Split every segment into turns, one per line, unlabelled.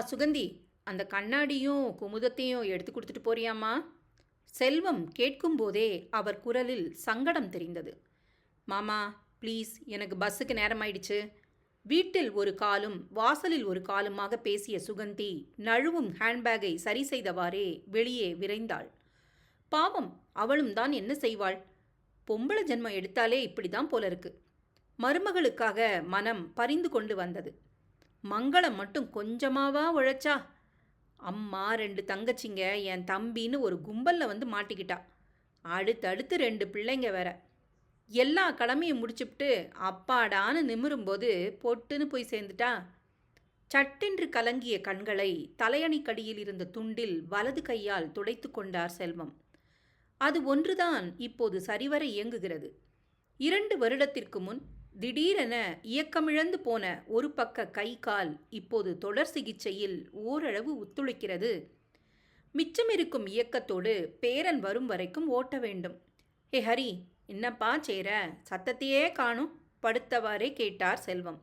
அம்மா சுகந்தி அந்த கண்ணாடியும் குமுதத்தையும் எடுத்து கொடுத்துட்டு போறியாம்மா? செல்வம் கேட்கும்போதே அவர் குரலில் சங்கடம் தெரிந்தது. மாமா ப்ளீஸ் எனக்கு பஸ்ஸுக்கு நேரமாயிடுச்சு. வீட்டில் ஒரு காலும் வாசலில் ஒரு காலுமாக பேசிய சுகந்தி நழுவும் ஹேண்ட்பேக்கை சரி செய்தவாறே வெளியே விரைந்தாள். பாவம் அவளும் தான் என்ன செய்வாள்? பொம்பளை ஜென்மம் எடுத்தாலே இப்படிதான் போல இருக்கு. மருமகளுக்காக மனம் பரிந்து கொண்டு வந்தது. மங்களம் மட்டும் கொஞ்சமாவா உழைச்சா? அம்மா ரெண்டு தங்கச்சிங்க என் தம்பின்னு ஒரு கும்பலில் வந்து மாட்டிக்கிட்டா. அடுத்தடுத்து ரெண்டு பிள்ளைங்க வேற. எல்லா கடமையும் முடிச்சுப்ட்டு அப்பாடான்னு நிமிரும்போது பொட்டுன்னு போய் சேர்ந்துட்டா. சட்டென்று கலங்கிய கண்களை தலையணிக்கடியில் இருந்த துண்டில் வலது கையால் துடைத்து கொண்டார் செல்வம். அது ஒன்றுதான் இப்போது சரிவர இயங்குகிறது. இரண்டு வருடத்திற்கு முன் திடீரென இயக்கமிழந்து போன ஒரு பக்க கை கால் இப்போது தொடர் சிகிச்சையில் ஓரளவு ஒத்துழைக்கிறது. மிச்சமிருக்கும் இயக்கத்தோடு பேரன் வரும் வரைக்கும் ஓட்ட வேண்டும். ஹே ஹரி என்னப்பா சேர சத்தத்தையே காணும். படுத்தவாறே கேட்டார் செல்வம்.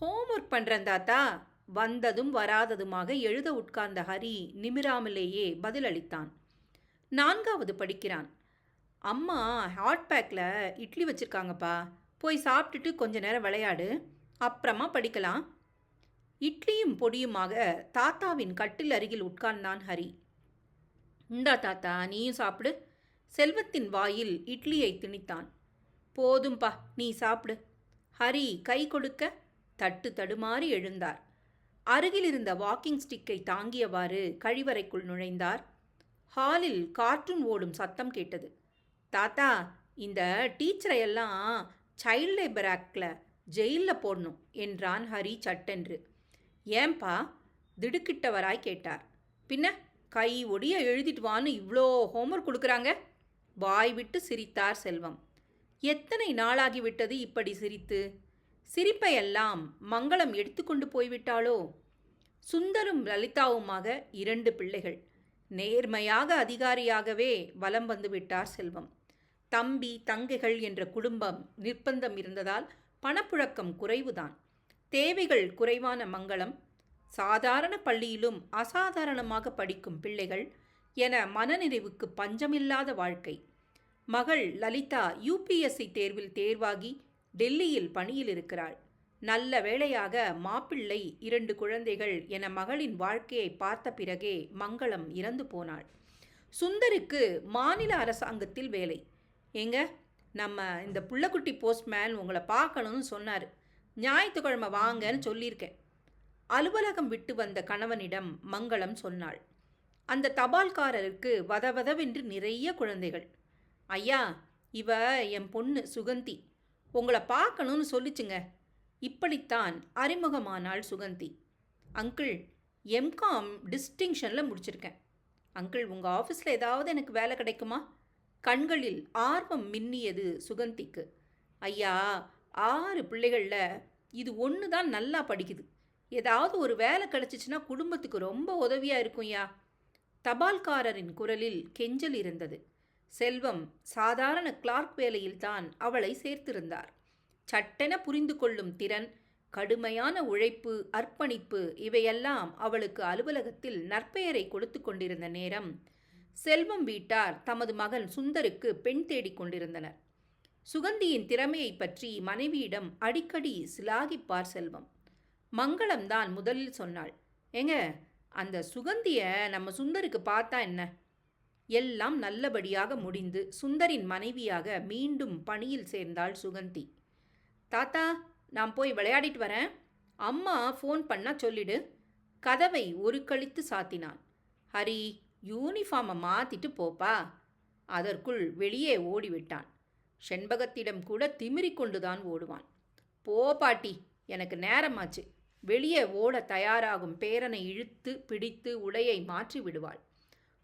ஹோம்ஒர்க் பண்ணுறேன் தாத்தா. வந்ததும் வராததுமாக எழுத உட்கார்ந்த ஹரி நிமிராமலேயே பதிலளித்தான். நான்காவது படிக்கிறான். அம்மா ஹாட் பேக்கில் இட்லி வச்சுருக்காங்கப்பா. போய் சாப்பிட்டுட்டு கொஞ்ச நேரம் விளையாடு. அப்புறமா படிக்கலாம். இட்லியும் பொடியுமாக தாத்தாவின் கட்டில் அருகில் உட்கார்ந்தான் ஹரி. இந்தா தாத்தா நீயும் சாப்பிடு. செல்வத்தின் வாயில் இட்லியை திணித்தான். போதும்பா நீ சாப்பிடு. ஹரி கை கொடுக்க தட்டு தடுமாறி எழுந்தார். அருகில் இருந்த வாக்கிங் ஸ்டிக்கை தாங்கியவாறு கழிவறைக்குள் நுழைந்தார். ஹாலில் கார்ட்டூன் ஓடும் சத்தம் கேட்டது. தாத்தா இந்த டீச்சரை எல்லாம் சைல்ட் லேபர் ஆக்டில் ஜெயிலில் போடணும் என்றான் ஹரி சட்டென்று. ஏன்பா? திடுக்கிட்டவராய் கேட்டார். பின்ன கை ஒடிய எழுதிட்டு வான்னு இவ்வளோ ஹோம்ஒர்க் கொடுக்குறாங்க? வாய் விட்டு சிரித்தார் செல்வம். எத்தனை நாளாகிவிட்டது இப்படி சிரித்து? சிரிப்பையெல்லாம் மங்களம் எடுத்துக்கொண்டு போய்விட்டாளோ? சுந்தரும் லலிதாவுமாக இரண்டு பிள்ளைகள். நேர்மையாக அதிகாரியாகவே வலம் வந்து விட்டார் செல்வம். தம்பி தங்கைகள் என்ற குடும்பம் நிர்பந்தம் இருந்ததால் பணப்புழக்கம் குறைவுதான். தேவைகள் குறைவான மங்களம் சாதாரண பள்ளியிலும் அசாதாரணமாக படிக்கும் பிள்ளைகள் என மனநிறைவுக்கு பஞ்சமில்லாத வாழ்க்கை. மகள் லலிதா யூபிஎஸ்சி தேர்வில் தேர்வாகி டெல்லியில் பணியில் இருக்கிறாள். நல்ல வேளையாக மாப்பிள்ளை இரண்டு குழந்தைகள் என மகளின் வாழ்க்கையை பார்த்த பிறகே மங்களம் இறந்து போனாள். சுந்தருக்கு மாநில அரசாங்கத்தில் வேலை. ஏங்க நம்ம இந்த புள்ளக்குட்டி போஸ்ட்மேன் உங்களை பார்க்கணும்னு சொன்னார். ஞாயிற்றுக்கிழமை வாங்கன்னு சொல்லியிருக்கேன். அலுவலகம் விட்டு வந்த கணவனிடம் மங்களம் சொன்னாள். அந்த தபால்காரருக்கு வதவதவென்று நிறைய குழந்தைகள். ஐயா இவ என் பொண்ணு சுகந்தி. உங்களை பார்க்கணும்னு சொல்லிச்சுங்க. இப்படித்தான் அறிமுகமானாள் சுகந்தி. அங்கிள் எம்காம் டிஸ்டிங்ஷனில் முடிச்சிருக்கேன். அங்கிள் உங்கள் ஆஃபீஸில் ஏதாவது எனக்கு வேலை கிடைக்குமா? கண்களில் ஆர்வம் மின்னியது சுகந்திக்கு. ஐயா ஆறு பிள்ளைகளில் இது ஒன்று தான் நல்லா படிக்குது. ஏதாவது ஒரு வேலை கிடச்சிச்சின்னா குடும்பத்துக்கு ரொம்ப உதவியாக இருக்கும்யா. தபால்காரரின் குரலில் கெஞ்சல் இருந்தது. செல்வம் சாதாரண கிளார்க் வேலையில்தான் அவளை சேர்த்திருந்தார். சட்டென புரிந்து கொள்ளும் திறன் கடுமையான உழைப்பு அர்ப்பணிப்பு இவையெல்லாம் அவளுக்கு அலுவலகத்தில் நற்பெயரை கொடுத்து கொண்டிருந்த நேரம் செல்வம் வீட்டார் தமது மகன் சுந்தருக்கு பெண் தேடிக் கொண்டிருந்தனர். சுகந்தியின் திறமையை பற்றி மனைவியிடம் அடிக்கடி சிலாகிப்பார் செல்வம். மங்களம்தான் முதலில் சொன்னாள். ஏங்க அந்த சுகந்திய நம்ம சுந்தருக்கு பார்த்தா என்ன? எல்லாம் நல்லபடியாக முடிந்து சுந்தரின் மனைவியாக மீண்டும் பணியில் சேர்ந்தாள் சுகந்தி. தாத்தா நான் போய் விளையாடிட்டு வரேன். அம்மா ஃபோன் பண்ணா சொல்லிடு. கதவை ஒரு கழித்து சாத்தினான். ஹரி யூனிஃபார்மை மாற்றிட்டு போப்பா. அதற்குள் வெளியே ஓடிவிட்டான். செண்பகத்திடம் கூட திமிரி கொண்டுதான் ஓடுவான். போ பாட்டி எனக்கு நேரமாச்சு. வெளியே ஓட தயாராகும் பேரனை இழுத்து பிடித்து உடையை மாற்றி விடுவாள்.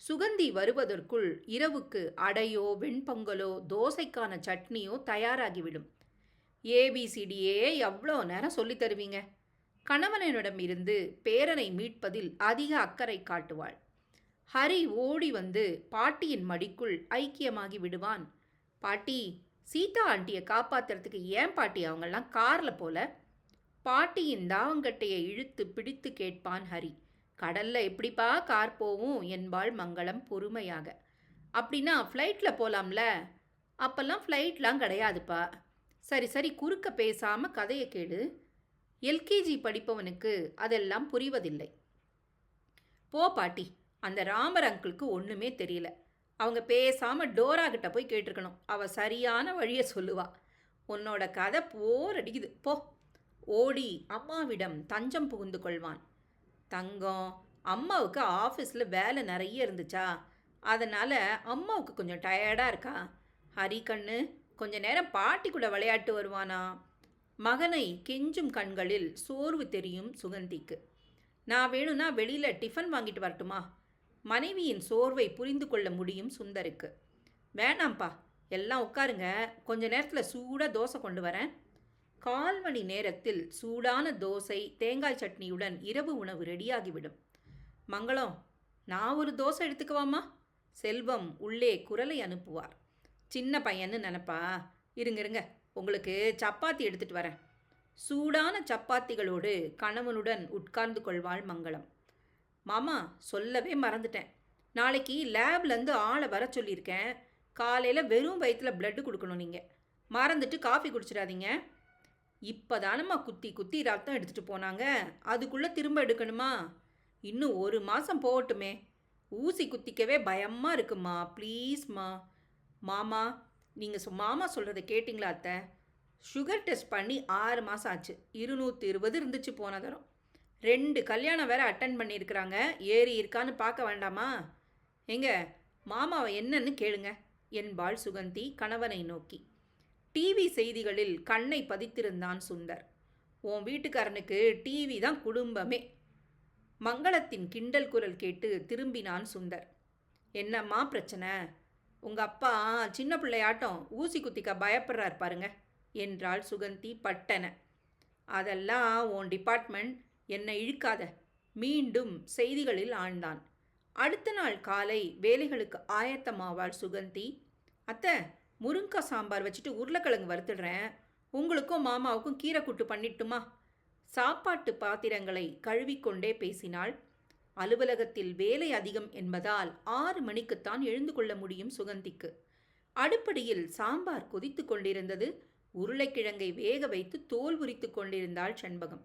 சுகந்தி வருவதற்குள் இரவுக்கு அடையோ வெண்பொங்கலோ தோசைக்கான சட்னியோ தயாராகிவிடும். ஏபிசிடியே எவ்வளோ நேரம் சொல்லித் தருவீங்க? கணவனிடம் இருந்து பேரனை மீட்பதில் அதிக அக்கறை காட்டுவாள். ஹரி ஓடி வந்து பாட்டியின் மடிக்குள் ஐக்கியமாகி விடுவான். பாட்டி சீதா ஆண்டியை காப்பாத்துறதுக்கு ஏன் பாட்டி அவங்கெல்லாம் காரில் போல? பாட்டியின் தாவங்கட்டையை இழுத்து பிடித்து கேட்பான் ஹரி. கடல்ல எப்படிப்பா கார் போவும்? என்பாள் மங்களம் பொறுமையாக. அப்படின்னா ஃப்ளைட்டில் போகலாம்ல அப்பெல்லாம் ஃப்ளைட்லாம் கிடையாதுப்பா. சரி சரி குறுக்க பேசாம கதையை கேடு எல்கேஜி படிப்பவனுக்கு அதெல்லாம் புரிவதில்லை. போ பாட்டி. அந்த ராமர் அங்கிளுக்கு ஒன்றுமே தெரியல. அவங்க பேசாமல் டோரா கிட்ட போய் கேட்டிருக்கணும். அவள் சரியான வழியை சொல்லுவா. உன்னோட கதை போர் அடிக்குது போ. ஓடி அம்மாவிடம் தஞ்சம் புகுந்து கொள்வான். தங்கம் அம்மாவுக்கு ஆஃபீஸில் வேலை நிறைய இருந்துச்சா? அதனால் அம்மாவுக்கு கொஞ்சம் டயர்டாக இருக்கா? ஹரி கண்ணு கொஞ்ச நேரம் பாட்டி கூட விளையாட்டு வருவானா? மகனை கெஞ்சும் கண்களில் சோர்வு தெரியும் சுகந்திக்கு. நான் வேணும்னா வெளியில் டிஃபன் வாங்கிட்டு வரட்டுமா? மனைவியின் சோர்வை புரிந்து கொள்ள முடியும் சுந்தருக்கு. வேணாம்ப்பா எல்லாம் உட்காருங்க. கொஞ்ச நேரத்தில் சூடாக தோசை கொண்டு வரேன். கால் மணி நேரத்தில் சூடான தோசை தேங்காய் சட்னியுடன் இரவு உணவு ரெடியாகிவிடும். மங்களம் நான் ஒரு தோசை எடுத்துக்கவாமா? செல்வம் உள்ளே குரலை அனுப்புவார். சின்ன பையன்னு நினப்பா. இருங்க இருங்க உங்களுக்கு சப்பாத்தி எடுத்துட்டு வரேன். சூடான சப்பாத்திகளோடு கணவனுடன் உட்கார்ந்து கொள்வாள் மங்களம். மாமா சொல்லவே மறந்துட்டேன். நாளைக்கு லேப்லேருந்து ஆளை வர சொல்லியிருக்கேன். காலையில் வெறும் வயிற்றில் பிளட்டு கொடுக்கணும் நீங்கள் மறந்துட்டு காஃபி குடிச்சிடாதீங்க. இப்போ தானம்மா குத்தி குத்தி ரத்தம் எடுத்துகிட்டு போனாங்க. அதுக்குள்ளே திரும்ப எடுக்கணுமா? இன்னும் ஒரு மாதம் போகட்டுமே. ஊசி குத்திக்கவே பயமாக இருக்குமா? ப்ளீஸ்மா. மாமா நீங்கள் சொ மாமா சொல்கிறத கேட்டிங்களா அத்தை? சுகர் டெஸ்ட் பண்ணி ஆறு மாதம் ஆச்சு. இருநூற்றி இருபது இருந்துச்சு போன தரம். ரெண்டு கல்யாணம் வேற அட்டன் பண்ணியிருக்கிறாங்க. ஏறி இருக்கான்னு பார்க்க வேண்டாமா? எங்க மாமாவை என்னன்னு கேளுங்க. என்பாள் சுகந்தி கணவனை நோக்கி. டிவி செய்திகளில் கண்ணை பதித்திருந்தான் சுந்தர். உன் வீட்டுக்காரனுக்கு டிவி தான் குடும்பமே. மங்களத்தின் கிண்டல் குரல் கேட்டு திரும்பினான் சுந்தர். என்னம்மா பிரச்சனை? உங்க அப்பா சின்ன பிள்ளையாட்டம் ஊசி குத்திக்க பயப்படுறார் பாருங்க என்றாள் சுகந்தி பட்டன. அதெல்லாம் உன் டிபார்ட்மெண்ட் என்னை இழுக்காத. மீண்டும் செய்திகளில் ஆழ்ந்தான். அடுத்த நாள் காலை வேலைகளுக்கு ஆயத்தமாவாள் சுகந்தி. அத்தை முருங்கா சாம்பார் வச்சுட்டு உருளைக்கிழங்கு வறுத்துடுறேன். உங்களுக்கும் மாமாவுக்கும் கீரை கூட்டு பண்ணிட்டுமா? சாப்பாட்டு பாத்திரங்களை கழுவிக்கொண்டே பேசினாள். அலுவலகத்தில் வேலை அதிகம் என்பதால் ஆறு மணிக்குத்தான் எழுந்து கொள்ள முடியும் சுகந்திக்கு. அடுப்படியில் சாம்பார் கொதித்து கொண்டிருந்தது. உருளைக்கிழங்கை வேக வைத்து தோல் உரித்து கொண்டிருந்தாள் செண்பகம்.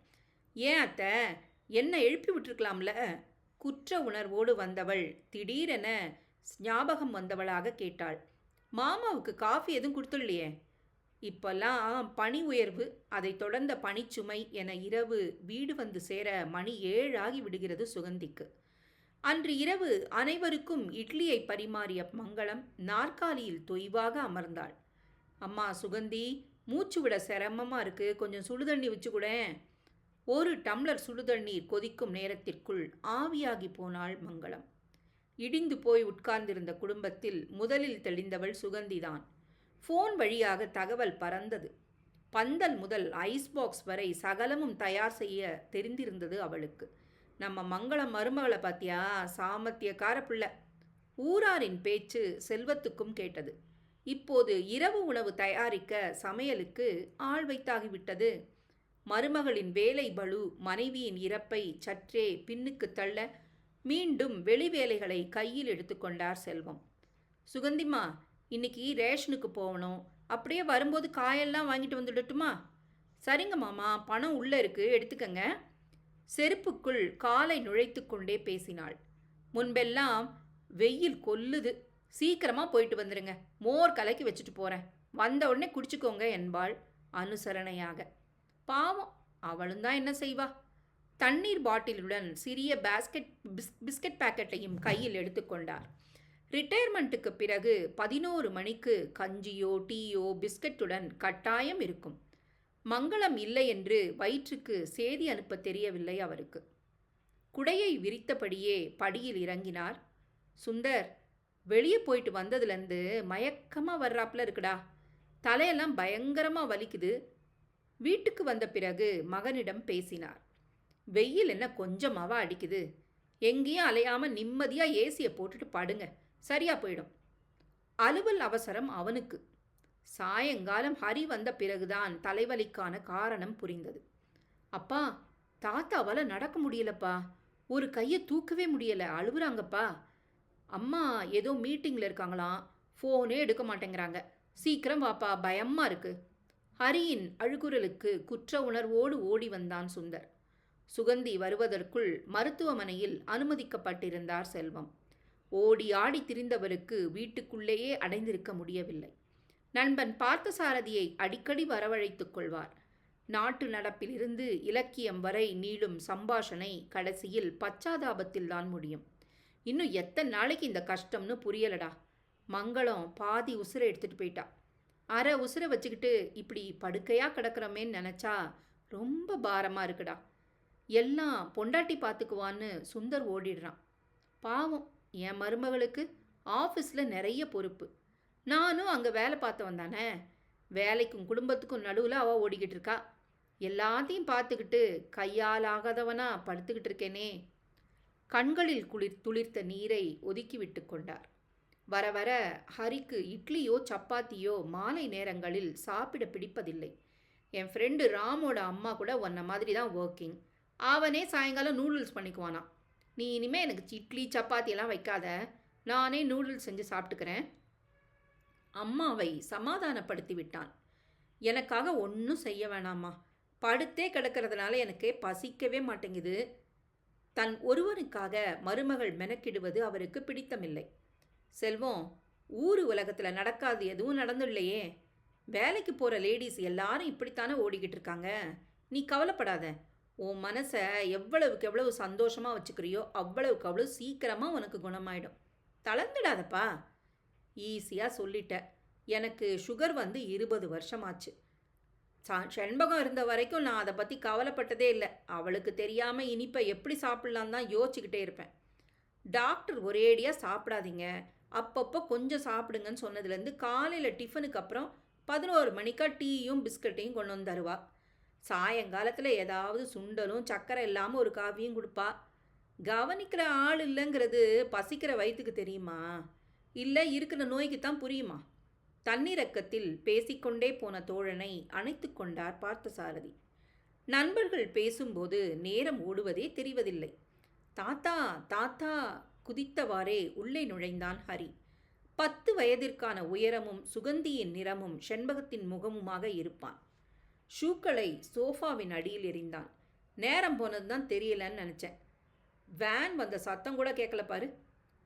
ஏன் அத்த? என்ன எழுப்பி விட்டுருக்கலாம்ல? குற்ற உணர்வோடு வந்தவள் திடீரென ஞாபகம் வந்தவளாக கேட்டாள். மாமாவுக்கு காஃபி எதுவும் கொடுத்துடலையே? இப்பெல்லாம் பனி உயர்வு அதைத் தொடர்ந்த பனிச்சுமை என இரவு வீடு வந்து சேர மணி ஏழாகி விடுகிறது சுகந்திக்கு. அன்று இரவு அனைவருக்கும் இட்லியை பரிமாறிய மங்களம் நாற்காலியில் தொய்வாக அமர்ந்தாள். அம்மா சுகந்தி மூச்சு விட சிரமமாக இருக்குது கொஞ்சம் சுடுதண்ணி வச்சுக்கூடேன் ஒரு டம்ளர் சுடுதண்ணீர் கொதிக்கும் நேரத்திற்குள் ஆவியாகி போனாள் மங்களம். இடிந்து போய் உட்கார்ந்திருந்த குடும்பத்தில் முதலில் தெளிந்தவள் சுகந்திதான். ஃபோன் வழியாக தகவல் பறந்தது. பந்தல் முதல் ஐஸ் பாக்ஸ் வரை சகலமும் தயார் செய்ய தெரிந்திருந்தது அவளுக்கு. நம்ம மங்களம் மருமகளை பாத்தியா? சாமத்தியக்கார பிள்ளை. ஊராரின் பேச்சு செல்வத்துக்கும் கேட்டது. இப்போது இரவு உணவு தயாரிக்க சமையலுக்கு ஆள் வைத்தாகிவிட்டது மருமகளின் வேலை பலு மனைவியின் இறப்பை சற்றே பின்னுக்கு தள்ள மீண்டும் வெளி வேலைகளை கையில் எடுத்துக்கொண்டார் செல்வம். சுகந்திமா இன்னைக்கு ரேஷனுக்கு போகணும். அப்படியே வரும்போது காயெல்லாம் வாங்கிட்டு வந்துடட்டுமா? சரிங்க மாமா பணம் உள்ளே இருக்கு. எடுத்துக்கங்க. செருப்புக்குள் காலை நுழைத்து கொண்டே பேசினாள். முன்பெல்லாம் வெயில் கொல்லுது. சீக்கிரமாக போயிட்டு வந்துடுங்க மோர் கலக்கி வச்சுட்டு போகிறேன் வந்த உடனே குடிச்சுக்கோங்க என்பாள் அனுசரணையாக. பாவம். அவளும் தான் என்ன செய்வா? தண்ணீர் பாட்டிலுடன் சிறிய பாஸ்கெட் பிஸ் பிஸ்கட் பாக்கெட்டையும் கையில் எடுத்துக்கொண்டார் ரிட்டையர்மெண்ட்டுக்கு பிறகு பதினோரு மணிக்கு கஞ்சியோ டீயோ பிஸ்கட்டுடன் கட்டாயம் இருக்கும். மங்களம் இல்லை என்று வயிற்றுக்கு சேதி அனுப்ப தெரியவில்லை அவருக்கு. குடையை விரித்தபடியே படியில் இறங்கினார். சுந்தர் வெளியே போயிட்டு வந்ததுலேருந்து மயக்கமாக வர்றாப்புல இருக்குடா. தலையெல்லாம் பயங்கரமாக வலிக்குது. வீட்டுக்கு வந்த பிறகு மகனிடம் பேசினார். வெயில் என்ன கொஞ்சமாவா அடிக்குது? எங்கேயும் அலையாமல் நிம்மதியாக ஏசியை போட்டுட்டு படுங்க. சரியா போயிடும். அலுவல் அவசரம் அவனுக்கு. சாயங்காலம் ஹரி வந்த பிறகுதான் தலைவலிக்கான காரணம் புரிந்தது. அப்பா தாத்தாவால் நடக்க முடியலப்பா. ஒரு கையை தூக்கவே முடியல. அழுவுறாங்கப்பா. அம்மா ஏதோ மீட்டிங்கில் இருக்காங்களாம். ஃபோனே எடுக்க மாட்டேங்கிறாங்க. சீக்கிரம் வாப்பா. பயமாக இருக்குது ஹரியின் அழுகுரலுக்கு குற்ற உணர்வோடு ஓடி வந்தான் சுந்தர். சுகந்தி வருவதற்குள் மருத்துவமனையில் அனுமதிக்கப்பட்டிருந்தார் செல்வம். ஓடி ஆடி திரிந்தவருக்கு வீட்டுக்குள்ளேயே அடைந்திருக்க முடியவில்லை. நண்பன் பார்த்தசாரதியை அடிக்கடி வரவழைத்துக் கொள்வார். நாட்டு நடப்பிலிருந்து இலக்கியம் வரை நீளும் சம்பாஷணை கடைசியில் பச்சாதாபத்தில்தான் முடியும். இன்னும் எத்தனை நாளைக்கு இந்த கஷ்டம்னு புரியலடா. மங்களம் பாதி உசுரை எடுத்துட்டு போயிட்டா. அரை உசுரை வச்சுக்கிட்டு இப்படி படுக்கையாக கிடக்கிறோமேன்னு நினச்சா ரொம்ப பாரமாக இருக்குடா. எல்லாம் பொண்டாட்டி பார்த்துக்குவான்னு சுந்தர் ஓடிடுறான். பாவம் என் மருமகளுக்கு ஆஃபீஸில் நிறைய பொறுப்பு. நானும் அங்கே வேலை பார்த்தவன் தானே. வேலைக்கும் குடும்பத்துக்கும் நடுவில் அவள் ஓடிக்கிட்டு இருக்கா. எல்லாத்தையும் பார்த்துக்கிட்டு கையால் ஆகாதவனா படுத்துக்கிட்டு இருக்கேனே. கண்களில் குளிர் துளிர்த்த நீரை ஒதுக்கி விட்டு கொண்டார். வர வர ஹரிக்கு இட்லியோ சப்பாத்தியோ மாலை நேரங்களில் சாப்பிட பிடிப்பதில்லை. என் ஃப்ரெண்டு ராமோட அம்மா கூட உன்ன மாதிரி தான் ஒர்க்கிங் அவனே சாயங்காலம் நூடுல்ஸ் பண்ணிக்குவானா. நீ இனிமேல் எனக்கு இட்லி சப்பாத்தியெல்லாம் வைக்காத. நானே நூடுல்ஸ் செஞ்சு சாப்பிட்டுக்கிறேன். அம்மாவை சமாதானப்படுத்தி விட்டான். எனக்காக ஒன்றும் செய்ய வேணாமா? படுத்தே கிடக்கிறதுனால எனக்கு பசிக்கவே மாட்டேங்குது. தன் ஒருவனுக்காக மருமகள் மெனக்கிடுவது அவருக்கு பிடித்தமில்லை. செல்வம் ஊர் உலகத்தில் நடக்காது எதுவும் நடந்துடலையே வேலைக்கு போகிற லேடிஸ் எல்லாரும் இப்படித்தானே ஓடிக்கிட்டு இருக்காங்க? நீ கவலைப்படாத. உன் மனசை எவ்வளவுக்கு எவ்வளவு சந்தோஷமாக வச்சுக்கிறியோ அவ்வளவுக்கு அவ்வளோ சீக்கிரமாக உனக்கு குணமாயிடும். தளர்ந்துடாதப்பா. ஈஸியாக சொல்லிட்ட. எனக்கு சுகர் வந்து இருபது வருஷமாச்சு. சா செண்பகம் இருந்த வரைக்கும் நான் அதை பற்றி கவலைப்பட்டதே இல்லை. அவளுக்கு தெரியாமல் இனிப்பை எப்படி சாப்பிட்லான்னு தான் யோசிச்சுக்கிட்டே இருப்பேன். டாக்டர் ஒரேடியாக சாப்பிடாதீங்க. அப்பப்போ கொஞ்சம் சாப்பிடுங்கன்னு சொன்னதுலேருந்து காலையில் டிஃபனுக்கு அப்புறம் பதினோரு மணிக்கா டீயும் பிஸ்கட்டையும் கொண்டு வந்து தருவா. சாயங்காலத்தில் ஏதாவது சுண்டலும் சக்கரை இல்லாமல் ஒரு காவியும் கொடுப்பா. கவனிக்கிற ஆள் இல்லைங்கிறது பசிக்கிற வயிற்றுக்கு தெரியுமா? இல்லை இருக்கிற நோய்க்கு தான் புரியுமா? தன்னிறக்கத்தில் பேசிக்கொண்டே போன தோழனை அணைத்து கொண்டார் பார்த்தசாரதி. நண்பர்கள் பேசும்போது நேரம் ஓடுவதே தெரிவதில்லை. தாத்தா தாத்தா குதித்தவாறே உள்ளே நுழைந்தான் ஹரி. பத்து வயதிற்கான உயரமும் சுகந்தியின் நிறமும் செண்பகத்தின் முகமுமாக இருப்பான். ஷூக்களை சோஃபாவின் அடியில் எறிந்தான். நேரம் போனது தான் தெரியலன்னு நினச்சேன். வேன் வந்த சத்தம் கூட கேட்கல பாரு.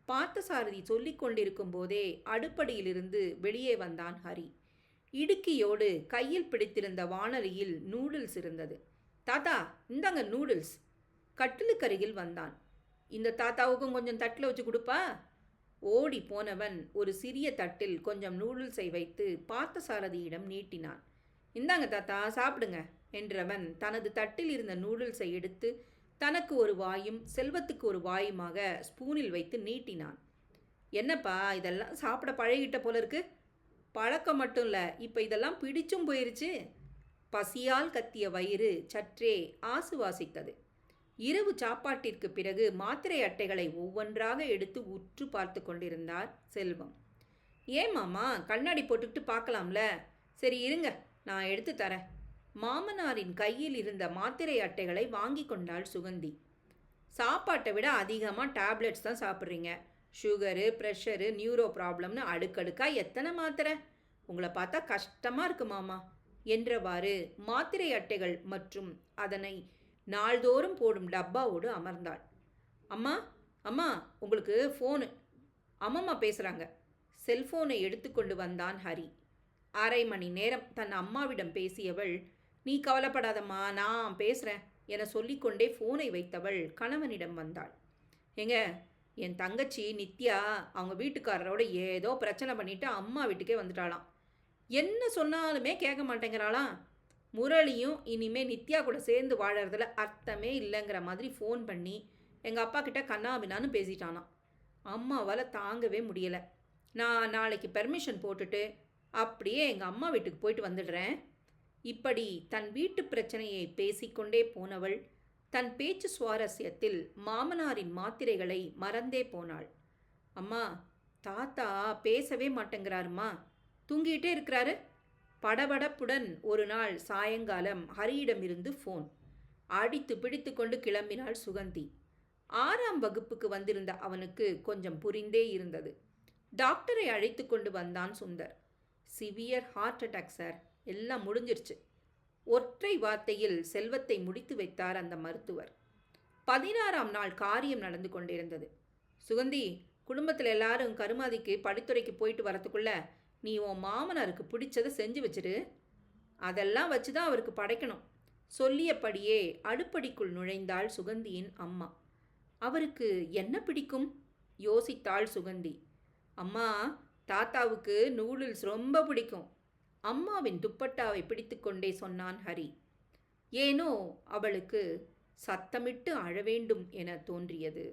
பார்த்தசாரதி சொல்லிக் கொண்டிருக்கும் போதே அடுப்படியிலிருந்து வெளியே வந்தான் ஹரி. இடுக்கியோடு கையில் பிடித்திருந்த வானலியில் நூடுல்ஸ் இருந்தது. தாத்தா இந்தாங்க நூடுல்ஸ். கட்டிலுக்கருகில் வந்தான். இந்த தாத்தாவுக்கும் கொஞ்சம் தட்டில் வச்சு கொடுப்பா. ஓடி போனவன் ஒரு சிறிய தட்டில் கொஞ்சம் நூடுல்ஸை வைத்து பார்த்த சாரதியிடம் நீட்டினான். இந்தாங்க தாத்தா சாப்பிடுங்க என்றவன் தனது தட்டில் இருந்த நூடுல்ஸை எடுத்து தனக்கு ஒரு வாயும் செல்வத்துக்கு ஒரு வாயுமாக ஸ்பூனில் வைத்து நீட்டினான். என்னப்பா இதெல்லாம் சாப்பிட பழகிட்ட போல இருக்கு. பழக்கம் மட்டும் இல்லை இப்போ இதெல்லாம் பிடிச்சும் போயிருச்சு. பசியால் கத்திய வயிறு சற்றே ஆசுவாசித்தது. இரவு சாப்பாட்டிற்கு பிறகு மாத்திரை அட்டைகளை ஒவ்வொன்றாக எடுத்து உற்று பார்த்து கொண்டிருந்தார் செல்வம். ஏன் மாமா கண்ணாடி போட்டுக்கிட்டு பார்க்கலாம்ல? சரி இருங்க நான் எடுத்து தரேன். மாமனாரின் கையில் இருந்த மாத்திரை அட்டைகளை வாங்கி கொண்டாள் சுகந்தி. சாப்பாட்டை விட அதிகமாக டேப்லெட்ஸ் தான் சாப்பிட்றீங்க. சுகரு ப்ரெஷரு நியூரோ ப்ராப்ளம்னு அடுக்கடுக்காக எத்தனை மாத்திரை? உங்களை பார்த்தா கஷ்டமாக இருக்கு மாமா. என்றவாறு மாத்திரை அட்டைகள் மற்றும் அதனை நாள்தோறும் போடும் டப்பாவோடு அமர்ந்தாள். அம்மா அம்மா உங்களுக்கு ஃபோனு. அம்மம்மா பேசுகிறாங்க செல்ஃபோனை எடுத்துக்கொண்டு வந்தான் ஹரி. அரை மணி நேரம் தன் அம்மாவிடம் பேசியவள் நீ கவலைப்படாதம்மா நான் பேசுகிறேன் என சொல்லிக்கொண்டே ஃபோனை வைத்தவள் கணவனிடம் வந்தாள். ஏங்க என் தங்கச்சி நித்யா அவங்க வீட்டுக்காரரோட ஏதோ பிரச்சனை பண்ணிட்டு அம்மா வீட்டுக்கே வந்துட்டாளாம். என்ன சொன்னாலுமே கேட்க மாட்டேங்கிறாளாம். முரளியும் இனிமே நித்யா கூட சேர்ந்து வாழறதுல அர்த்தமே இல்லைங்கிற மாதிரி ஃபோன் பண்ணி எங்கள் அப்பா கிட்ட கண்ணாபினான்னு பேசிட்டானா. அம்மாவால் தாங்கவே முடியலை. நான் நாளைக்கு பெர்மிஷன் போட்டுட்டு அப்படியே எங்கள் அம்மா வீட்டுக்கு போயிட்டு வந்துடுறேன். இப்படி தன் வீட்டு பிரச்சனையை பேசிக்கொண்டே போனவள் தன் பேச்சு சுவாரஸ்யத்தில் மாமனாரின் மாத்திரைகளை மறந்தே போனாள். அம்மா தாத்தா பேசவே மாட்டேங்கிறாருமா? தூங்கிட்டே இருக்கிறாரு? படபடப்புடன் ஒரு நாள் சாயங்காலம் ஹரியிடமிருந்து ஃபோன் அடித்து பிடித்து கொண்டு கிளம்பினாள் சுகந்தி. ஆறாம் வகுப்புக்கு வந்திருந்த அவனுக்கு கொஞ்சம் புரிந்தே இருந்தது. டாக்டரை அழைத்து கொண்டு வந்தான் Sundar. Severe heart attack sir எல்லாம் முடிஞ்சிருச்சு. ஒற்றை வார்த்தையில் செல்வத்தை முடித்து வைத்தார் அந்த மருத்துவர். பதினாறாம் நாள் காரியம் நடந்து கொண்டிருந்தது. சுகந்தி குடும்பத்தில் எல்லாரும் கருமாதிக்கு படித்துறைக்கு போயிட்டு வரத்துக்குள்ள நீ உன் மாமனாருக்கு பிடிச்சதை செஞ்சு வச்சிரு. அதெல்லாம் வச்சு தான் அவருக்கு படைக்கணும். சொல்லியபடியே அடுப்படிக்குள் நுழைந்தாள் சுகந்தியின் அம்மா. அவருக்கு என்ன பிடிக்கும்? யோசித்தாள் சுகந்தி. அம்மா தாத்தாவுக்கு நூடுல்ஸ் ரொம்ப பிடிக்கும். அம்மாவின் துப்பட்டாவை பிடித்துக்கொண்டே சொன்னான் ஹரி. ஏனோ அவளுக்கு சத்தமிட்டு அழ வேண்டும் என தோன்றியது.